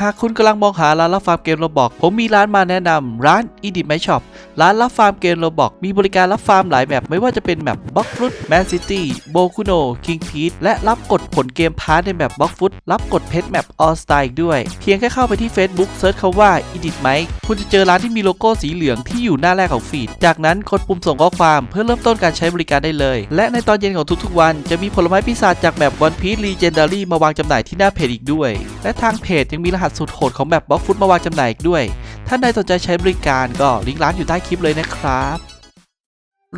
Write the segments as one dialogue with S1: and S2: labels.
S1: หากคุณกำลังมองหาร้านรับฟาร์มเกมโรบอกผมมีร้านมาแนะนำร้าน e d i t My Shop ร้านรับฟาร์มเกมโรบอกมีบริการรับฟาร์มหลายแบบไม่ว่าจะเป็นแบบบล็อกฟุตแมนซิตี้โบคุโนคิงพีทและรับกดผลเกมพาร์ทในแบบบล็อกฟุตรับกดเพชรแมปออสไตล์ด้วย เพียงแค่เข้าไปที่ Facebook เซิร์ชคาว่า e d i t My คุณจะเจอร้านที่มีโลโก้สีเหลืองที่อยู่หน้าแรกของฟีด จากนั้นกดปุ่มส่งข้อความเพื่อเริ่มต้นการใช้บริการได้เลย และในตอนเย็นของทุกๆ วันจะมีผลไม้พิศาจจากแบบวันพีซลีเจนดารี่มาวางจำหน่ายที่หน้าเพจอีกด้วย และทางเพจยังมีรหัสสุดโหดของแบบบล็อกฟุตมาวางจำหน่ายอีกด้วย ท่านใดสนใจใช้บริการก็ลิงก์ร้านอยู่ใต้คลิปเลยนะครับ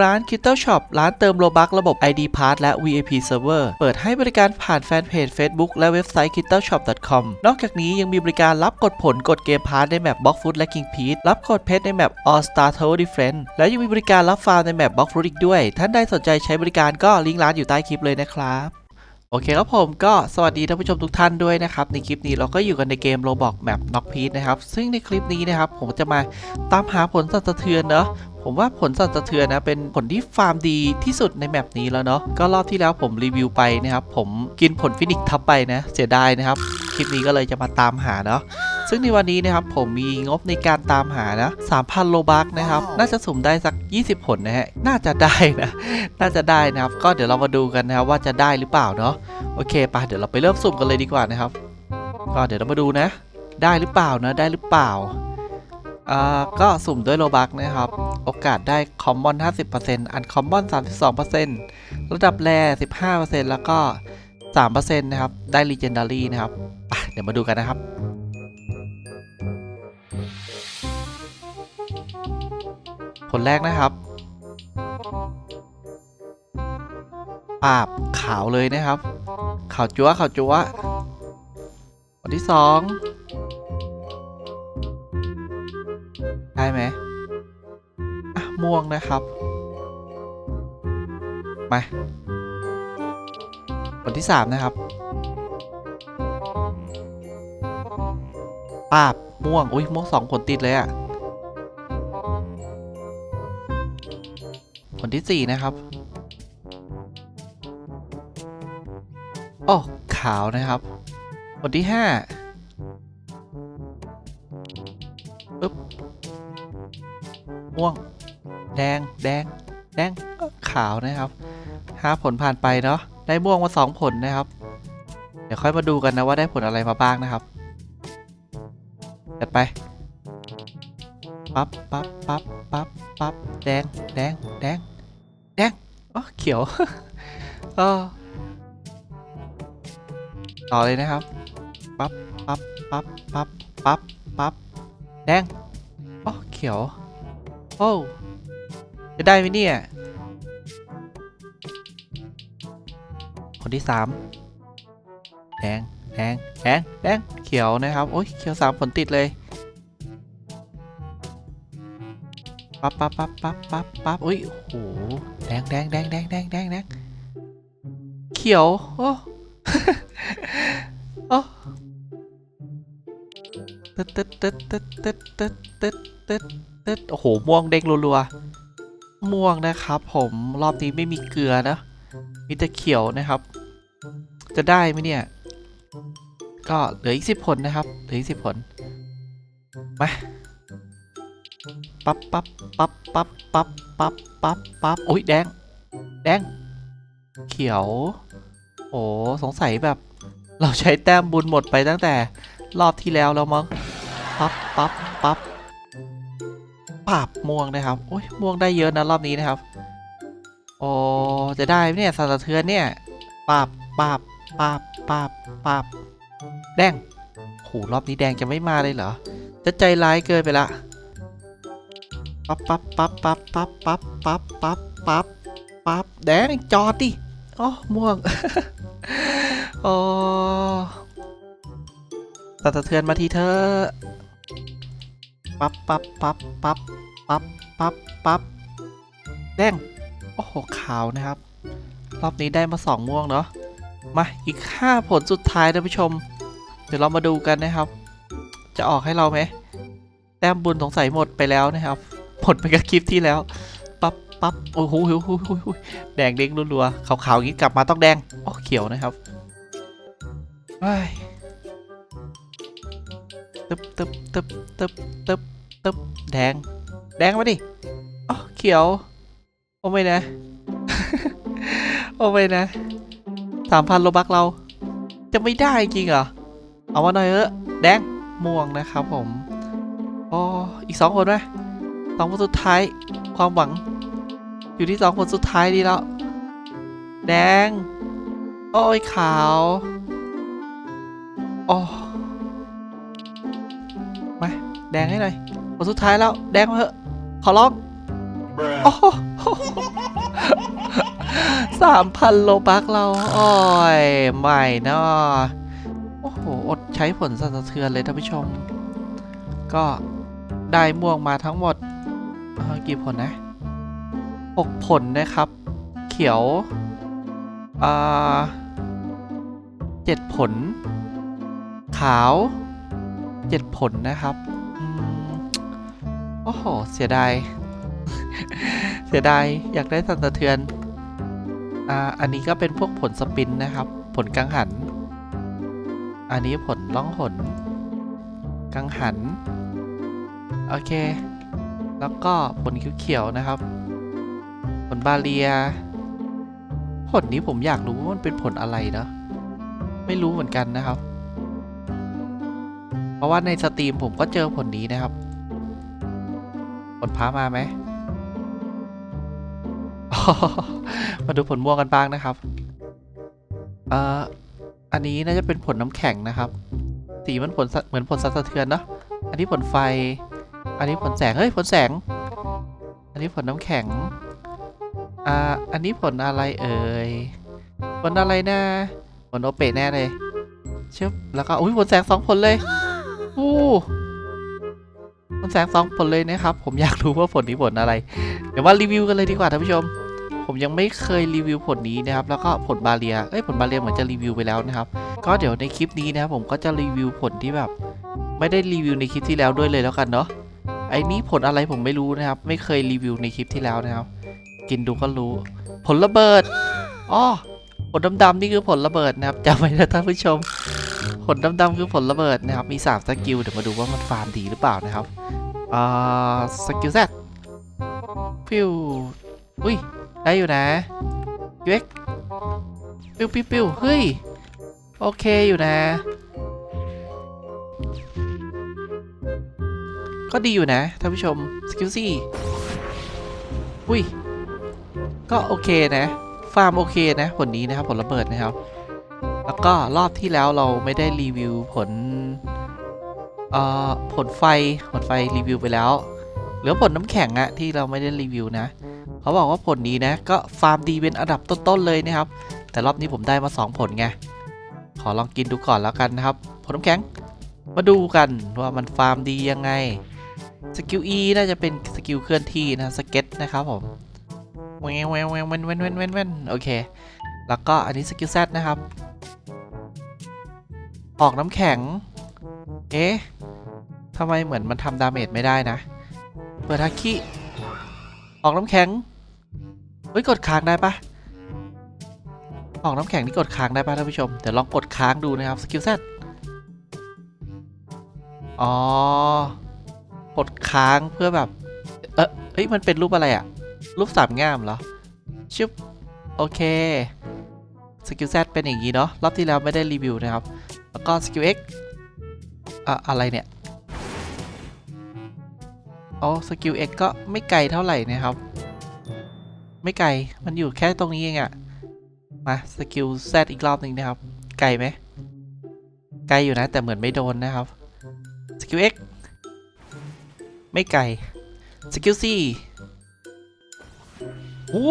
S1: ร้าน k i t t l Shop ร้านเติมโลบักระบบ ID Pass และ VIP Server เปิดให้บริการผ่านแฟนเพจ Facebook และเว็บไซต์ k i t t l Shop com นอกจากนี้ยังมีบริการรับกดผลกดเกมพาร์ทในแมป Block Foot และ King p e t รับกดเพชรในแมป All Star Tower Defense และยังมีบริการรับฟาร์มในแมป Block Foot อีกด้วย ท่านใดสนใจใช้บริการก็ลิงก์ร้านอยู่ใต้คลิปเลยนะครับ โอเคครับผมก็สวัสดีท่านผู้ชมทุกท่านด้วยนะครับ ในคลิปนี้เราก็อยู่กันในเกม Roblox Map Knock p e a นะครับ ซึ่งในคลิปนี้นะครับ ผมจะมาตามหาผลสั่นสะเทือนเนาะผมว่าผลสั่นสะเทือนนะเป็นผลที่ฟาร์มดีที่สุดในแมปนี้แล้วเนาะก็รอบที่แล้วผมรีวิวไปนะครับ ผมกินผลฟินิกทับไปนะ เสียดายนะครับ คลิปนี้ก็เลยจะมาตามหาเนาะ ซึ่งในวันนี้นะครับผมมีงบในการตามหานะ3,000โลบักนะครับ น่าจะสุ่มได้สัก 20 ผลนะฮะ น่าจะได้นะ น่าจะได้นะครับ ก็เดี๋ยวเรามาดูกันนะครับว่าจะได้หรือเปล่าเนาะ โอเคปะเดี๋ยวเราไปเริ่มสุ่มกันเลยดีกว่านะครับ ก็เดี๋ยวเรามาดูนะ ได้หรือเปล่านะ ได้หรือเปล่าอ่าก็สุ่มด้วยโลบักนะครับ โอกาสได้คอมมอน 50%อันคอมมอน 32%ระดับแร15%แล้วก็3%นะครับ ได้ Legendary นะครับอะเดี๋ยวมาดูกันนะครับ ผลแรกนะครับปาบขาวเลยนะครับ ขาวจั๊วขาวจั๊วผลที่สองได้ไหมอะม่วงนะครับมาผลที่สามนะครับปาบม่วง อุ้ยม่วงสองผลติดเลยอะ ผลที่สี่นะครับ โอ้ขาวนะครับผลที่ห้าปึ๊บม่วง แดง แดง แดงก็ขาวนะครับห้าผลผ่านไปเนาะ ได้ม่วงมาสองผลนะครับ เดี๋ยวค่อยมาดูกันนะว่าได้ผลอะไรมาบ้างนะครับ จัดไป ปั๊บ ปั๊บ ปั๊บ ปั๊บ ปั๊บ แดง แดง แดง อ๋อเขียวเออต่อเลยนะครับปั๊บปั๊บปั๊บปั๊บปั๊บปั๊บแดงอ๋อเขียวโอ้จะได้ไหมเนี่ยคนที่สามแดงแดงแดงแดงเขียวนะครับโอ้ยเขียวสามผลติดเลย ปั๊บปั๊บปั๊บปั๊บปั๊บปั๊บอุ้ยโอ้โหแดงแดงแดงแดงแดงแดงแดงเขียวโอ้โอ้ตึ๊ดตึ๊ดตึ๊ดตึ๊ดตึ๊ดตึ๊ดตึ๊ดตึ๊ดตึ๊ดโอ้โหม่วงเด้งรัวๆม่วงนะครับ ผมรอบนี้ไม่มีเกลือนะมีแต่เขียวนะครับ จะได้ไหมเนี่ย ก็เหลืออีกสิบผลนะครับเหลืออีกสิบผลมา ปั๊บปั๊บปั๊บปั๊บปั๊บปั๊บปั๊บปั๊บโอ้ยแดง แดง เขียว โอ้สงสัยแบบ เราใช้แต้มบุญหมดไปตั้งแต่รอบที่แล้วแล้วมั้งปั๊บปั๊บปั๊บปับม่วงนะครับโอ้ยม่วงได้เยอะนะรอบนี้นะครับโอ้จะได้เนี่ยสันสะเทือนเนี่ยปับปับปับปับปับแดงโหรอบนี้แดงจะไม่มาเลยเหรอจะใจร้ายเกินไปละ ปั๊บปั๊บปั๊บปั๊บปั๊บปั๊บปั๊บปั๊บปั๊บปั๊บแดงจอดดิอ๋อม่วงอ๋อสั่นสะเทือนมาทีเธอปั๊บปั๊บปั๊บปั๊บปั๊บปั๊บปั๊บแดงโอ้โหขาวนะครับ รอบนี้ได้มาสองม่วงเนาะมาอีกห้าผลสุดท้ายท่านผู้ชม เดี๋ยวเรามาดูกันนะครับ จะออกให้เราไหมแต้มบุญสงสัยหมดไปแล้วนะครับ หมดไปกับคลิปที่แล้ว ปั๊บปั๊บโอ้โหโอ้โหโอ้โหโอ้โหแดงเด้งรัวๆขาวๆอย่างนี้กลับมาต้องแดงอ๋อเขียวนะครับไปตึบตึบตึบตึบตึบตึบแดง แดงมาดิอ๋อเขียว โอ้ไม่นะ โอ้ไม่นะสามพันโลบักเรา จะไม่ได้จริงเหรอ เอามาหน่อยเออแดงม่วงนะครับผม อ๋อ อีกสองคนไหม สองคนสุดท้ายความหวัง อยู่ที่สองคนสุดท้ายดีแล้ว แดง โอ้ยขาวโอ้มาแดงให้หน่อยคนสุดท้ายแล้ว แดงมาเถอะขอร้องโอ้โหสามพันโลบักเราโอ้ยไม่เนาะโอ้โห อดใช้ผลสั่นสะเทือนเลยท่านผู้ชม ก็ได้ม่วงมาทั้งหมด เอ่อกี่ผลนะหกผลนะครับ เขียวอ่าเจ็ดผล ขาวเจ็ดผลนะครับอืมโอ้โห เสียดาย เสียดาย อยากได้สันสะเทือน อ่า อันนี้ก็เป็นพวกผลสปินนะครับ ผลกังหัน อันนี้ผลล่องหน กังหัน โอเค แล้วก็ผลเขียวๆนะครับ ผลบาเลีย ผลนี้ผมอยากรู้ว่ามันเป็นผลอะไรเนาะไม่รู้เหมือนกันนะครับ เพราะว่าในสตรีมผมก็เจอผลนี้นะครับ ผลพ้ามาไหมมาดูผลม่วงกันบ้างนะครับเอ่ออันนี้น่าจะเป็นผลน้ำแข็งนะครับ สีมันผลเหมือนผลสัตว์สะเทือนเนาะอันนี้ผลไฟ อันนี้ผลแสง เฮ้ย ผลแสง อันนี้ผลน้ำแข็ง อ่า อันนี้ผลอะไรเอ่ย ผลอะไรนะ ผลโอเปะแน่เลยชึบแล้วก็อุ้ยผลแสงสองผลเลยอู้ผลแสงสองผลเลยนะครับ ผมอยากรู้ว่าผลนี้ผลอะไร เดี๋ยวมารีวิวกันเลยดีกว่าท่านผู้ชม ผมยังไม่เคยรีวิวผลนี้นะครับ แล้วก็ผลบาเลีย เอ้ยผลบาเลียเหมือนจะรีวิวไปแล้วนะครับ ก็เดี๋ยวในคลิปนี้นะครับผมก็จะรีวิวผลที่แบบ ไม่ได้รีวิวในคลิปที่แล้วด้วยเลยแล้วกันเนาะ ไอ้นี้ผลอะไรผมไม่รู้นะครับ ไม่เคยรีวิวในคลิปที่แล้วนะครับ กินดูก็รู้ ผลระเบิดอ๋อผลดำๆนี่คือผลระเบิดนะครับจำไว้นะท่านผู้ชม ผลดำๆคือผลระเบิดนะครับ มีสามสกิลเดี๋ยวมาดูว่ามันฟาร์มดีหรือเปล่านะครับอ่าสกิลแซดฟิวอุ้ยได้อยู่นะยูเอ็กปิ้วปิ้วปิ้วเฮ้ย โอเคอยู่นะ ก็ดีอยู่นะท่านผู้ชมสกิลซี่อุ้ย ก็โอเคนะ ฟาร์มโอเคนะ ผลนี้นะครับ ผลระเบิดนะครับ แล้วก็รอบที่แล้วเราไม่ได้รีวิวผลเอ่อผลไฟผลไฟรีวิวไปแล้ว เหลือผลน้ำแข็งอะที่เราไม่ได้รีวิวนะ เขาบอกว่าผลนี้นะ ก็ฟาร์มดีเป็นอันดับต้นๆเลยนะครับ แต่รอบนี้ผมได้มา 2 ผลไง ขอลองกินดูก่อนแล้วกันนะครับ ผลน้ำแข็ง มาดูกันว่ามันฟาร์มดียังไง สกิล E น่าจะเป็นสกิลเคลื่อนที่นะสเก็ตนะครับผมแววแววแววเว้นเว้นเว้นเว้นเว้นโอเค แล้วก็อันนี้สกิล Z นะครับ ออกน้ำแข็ง เอ๊ะทำไมเหมือนมันทำดาเมจไม่ได้นะ เปิดฮาคิออกน้ำแข็ง เฮ้ย กดค้างได้ปะออกน้ำแข็งนี่กดค้างได้ปะท่านผู้ชม เดี๋ยวลองกดค้างดูนะครับสกิล Z อ๋อ กดค้างเพื่อแบบ เออเฮ้ย มันเป็นรูปอะไรอะรูปสามง่ามเหรอชุบโอเค สกิล Z เป็นอย่างนี้เนาะ รอบที่แล้วไม่ได้รีวิวนะครับ แล้วก็สกิล X อะอะไรเนี่ยอ๋อสกิล X ก็ไม่ไกลเท่าไหร่นะครับ ไม่ไกล มันอยู่แค่ตรงนี้เองอะมาสกิล Z อีกรอบหนึ่งนะครับ ไกลไหมไกลอยู่นะ แต่เหมือนไม่โดนนะครับสกิล X ไม่ไกลสกิล C โอ้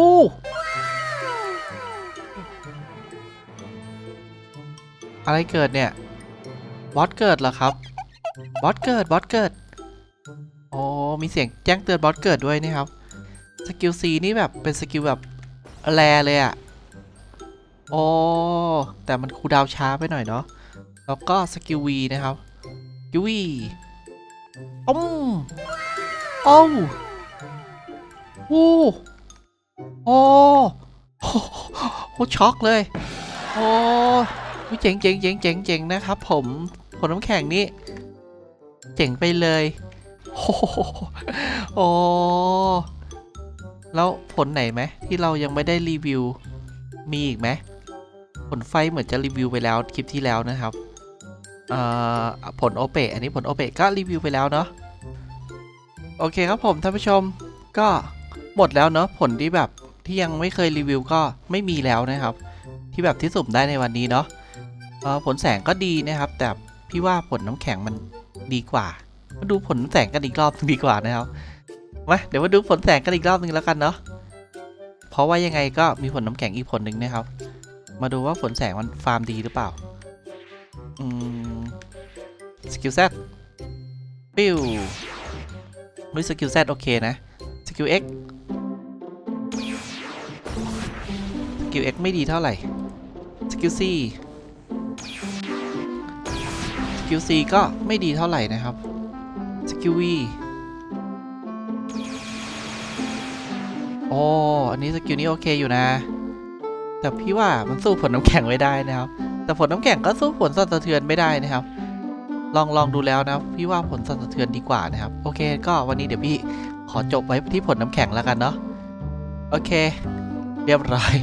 S1: อะไรเกิดเนี่ย บอสเกิดเหรอครับ บอสเกิด บอสเกิด โอ้ มีเสียงแจ้งเตือนบอสเกิดด้วยนะครับ สกิล C นี่แบบเป็นสกิลแบบแรเลยอะโอ้ แต่มันคูลดาวน์ช้าไปหน่อยเนาะ แล้วก็สกิล V นะครับสกิล V อ้ม โอ้วโอ้โอ้โหช็อกเลย โอ้เจ๋งเจ๋งเจ๋งเจ๋งเจ๋งนะครับ ผมผลน้ำแข็งนี่เจ๋งไปเลยโอ้โหโอ้แล้วผลไหนไหมที่เรายังไม่ได้รีวิว มีอีกไหมผลไฟเหมือนจะรีวิวไปแล้วคลิปที่แล้วนะครับ เอ่อผลโอเปะอันนี้ผลโอเปะก็รีวิวไปแล้วเนาะ โอเคครับผมท่านผู้ชมก็หมดแล้วเนาะผลที่แบบที่ยังไม่เคยรีวิวก็ไม่มีแล้วนะครับ ที่แบบที่สุ่มได้ในวันนี้เนาะผลแสงก็ดีนะครับ แต่พี่ว่าผลน้ำแข็งมันดีกว่า มาดูผลแสงกันอีกรอบดีกว่านะครับมาเดี๋ยวมาดูผลแสงกันอีกรอบหนึงแล้วกันเนาะเพราะว่ายังไงก็มีผลน้ำแข็งอีกผลหนึ่งนะครับ มาดูว่าผลแสงมันฟาร์มดีหรือเปล่าอืมสกิล Z ปิ้ว ไม่สกิล Z โอเคนะสกิล X สกิล X ไม่ดีเท่าไหร่สกิล C สกิล C ก็ไม่ดีเท่าไหร่นะครับสกิล V โอ้อันนี้สกิลนี้โอเคอยู่นะ แต่พี่ว่ามันสู้ผลน้ำแข็งไม่ได้นะครับ แต่ผลน้ำแข็งก็สู้ผลสั่นสะเทือนไม่ได้นะครับ ลองลองดูแล้วนะพี่ว่าผลสั่นสะเทือนดีกว่านะครับ โอเค ก็วันนี้เดี๋ยวพี่ขอจบไว้ที่ผลน้ำแข็งแล้วกันเนาะโอเค เรียบร้อย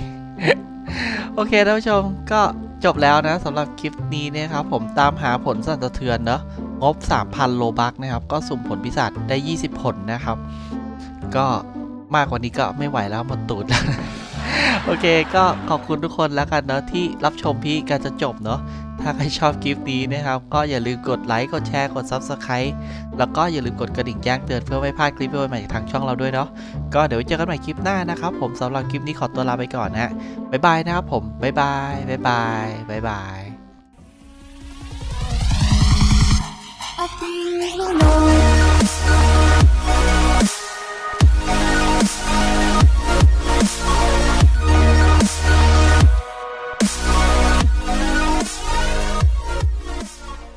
S1: โอเคท่านผู้ชมก็จบแล้วนะสำหรับคลิปนี้นะครับ ผมตามหาผลสั่นสะเทือนเนาะงบ 3,000 โลบักนะครับ ก็สุ่มผลพิศาจได้ 20 ผลนะครับ ก็มากกว่านี้ก็ไม่ไหวแล้วหมดตูดแล้ว โอเค ก็ขอบคุณทุกคนแล้วกันเนาะที่รับชมพี่การจะจบเนาะ ถ้าใครชอบคลิปนี้นะครับ ก็อย่าลืมกดไลค์ กดแชร์ กด Subscribe แล้วก็อย่าลืมกดกระดิ่งแจ้งเตือนเพื่อไม่พลาดคลิปใหม่ๆจากทางช่องเราด้วยเนาะ ก็เดี๋ยวเจอกันใหม่คลิปหน้านะครับ ผมสำหรับคลิปนี้ขอตัวลาไปก่อนนะฮะบ๊ายบายนะครับผมบ๊ายบายบ๊ายบายบ๊ายบาย
S2: I feel alone.